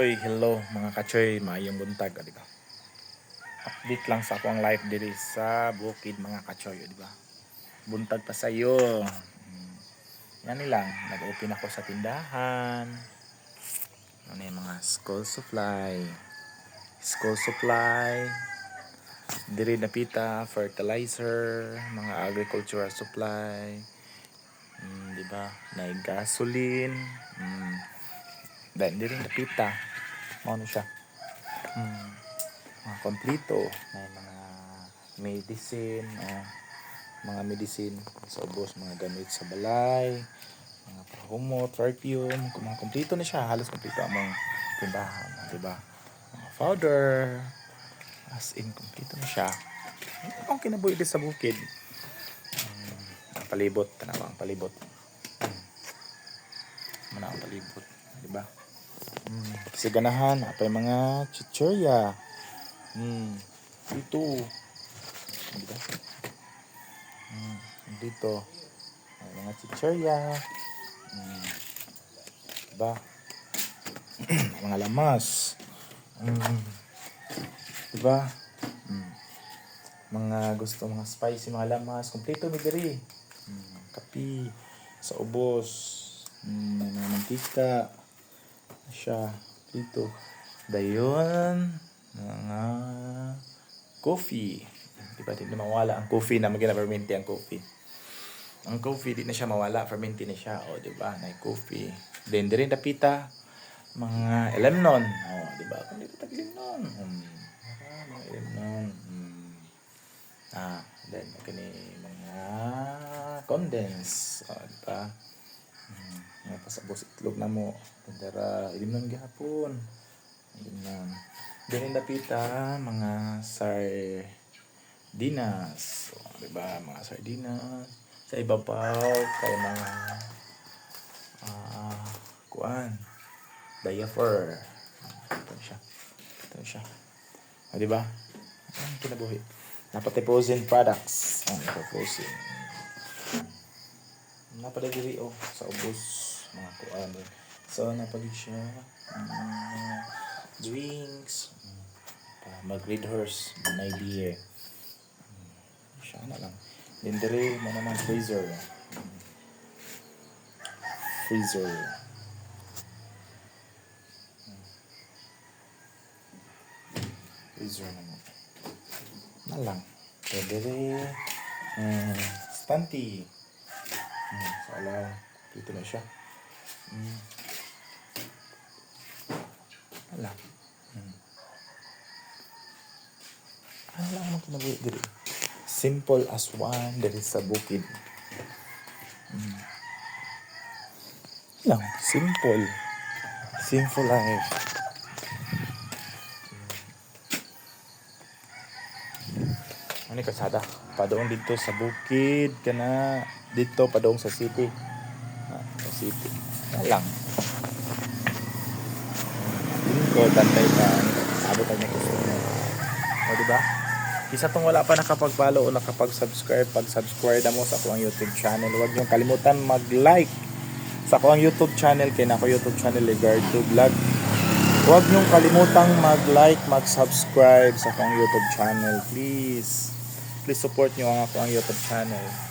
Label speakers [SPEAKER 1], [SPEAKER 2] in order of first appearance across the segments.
[SPEAKER 1] Oy, hello mga kachoy, maayong buntag, di ba? Update lang sa akong life diri sa bukid mga kachoy, di ba? Buntag pa sa iyo. Hmm. Yan lang, nag-open ako sa tindahan. Ano yung mga school supply. School supply. Diri napita, fertilizer, mga agricultural supply. Hmm, di ba? Na gasoline. Hmm. Dahil hindi rin napita. Ano siya? Hmm. Mga kompleto. May mga medicine. Oh. Mga medicine sa ubos. Mga gamit sa balay. Mga pahumo, perfume. Mga kompleto na siya. Halos kompleto ang mga tindahan. Diba? Mga powder. As in, kompleto na siya. Ang kinabuhi din sa bukid. Hmm. Ang palibot. Tanawa palibot. Hmm. Mana ang palibot. Diba? Mm. Kasi ganahan, apa yung mga chichurya. Mm. Dito. Diba? Mm. Dito. May mga chichurya. Mm. Diba? mga lamas. Mm. Diba? Mm. Mga gusto, mga spicy, mga lamas. Kompleto mi diri. Mm. Kapi. Sa ubos. Mm. Mga mantika siya dito. Dayon, mga coffee. Di ba, di mawala ang coffee na magina fermente ang coffee. Ang coffee, di na siya mawala, fermente na siya. O, di ba, na coffee. Then, di rin napita, mga lemnon. O, di ba, kung dito tag lemnon. Hmm. Ah, mga lemnon. Hmm. Ah, then, kani mga condense. O, di ba? Hmm. Nga pasabos itlog na mo. Tandara, ilim lang gihapon. Ilim lang. Din napita mga sardinas. So, di ba? Mga sardinas. Sa ibabaw, kay mga ah kuan. Diaper. Ito siya. Ito siya. O, di ba? Ang kinabuhi. Napatiposin products. Ang napatiposin. Napadagiri oh, sa ubos mga kuan. So, napalig siya. Mm, drinks. Mm, para mag-read horse. Manay beer. Mm, siya na lang. Then, dire mo naman freezer. Freezer. Freezer naman. Na lang. Then, dire mm, stunty. Mm, so, alaw. Dito na siya. Mm. Ala. Mm. Ano lang naman kinabuhi diri? Simple as one diri sa bukid. Mm. Lang, simple. Simple life. Ano ni kasada? Padoon dito sa bukid kana dito padoong sa city. Ah, sa city. Yan lang. Lingko, tantay ka. Abot may gusto mo. O, diba? Isa tong wala pa nakapag-follow o nakapag-subscribe. Pag-subscribe na mo sa akong YouTube channel. Huwag niyong kalimutan mag-like sa akong YouTube channel. Kaya na ako YouTube channel, Legardo Vlog. Huwag niyong kalimutang mag-like, mag-subscribe sa akong YouTube channel. Please. Please support niyo ang akong YouTube channel.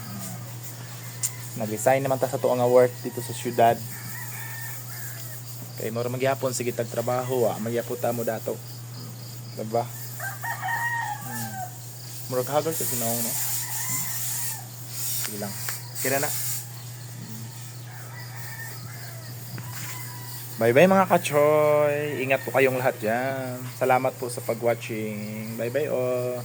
[SPEAKER 1] Nag-resign naman ta sa to work dito sa syudad. Kay mo magyapon sige tag trabaho ah, magyapon ta mo dato. Diba? Hmm. Murag hagar sa sinaw no. Hmm? Sige lang. Kira na. Bye bye mga kachoy. Ingat po kayong lahat dyan. Salamat po sa pag-watching. Bye bye oh.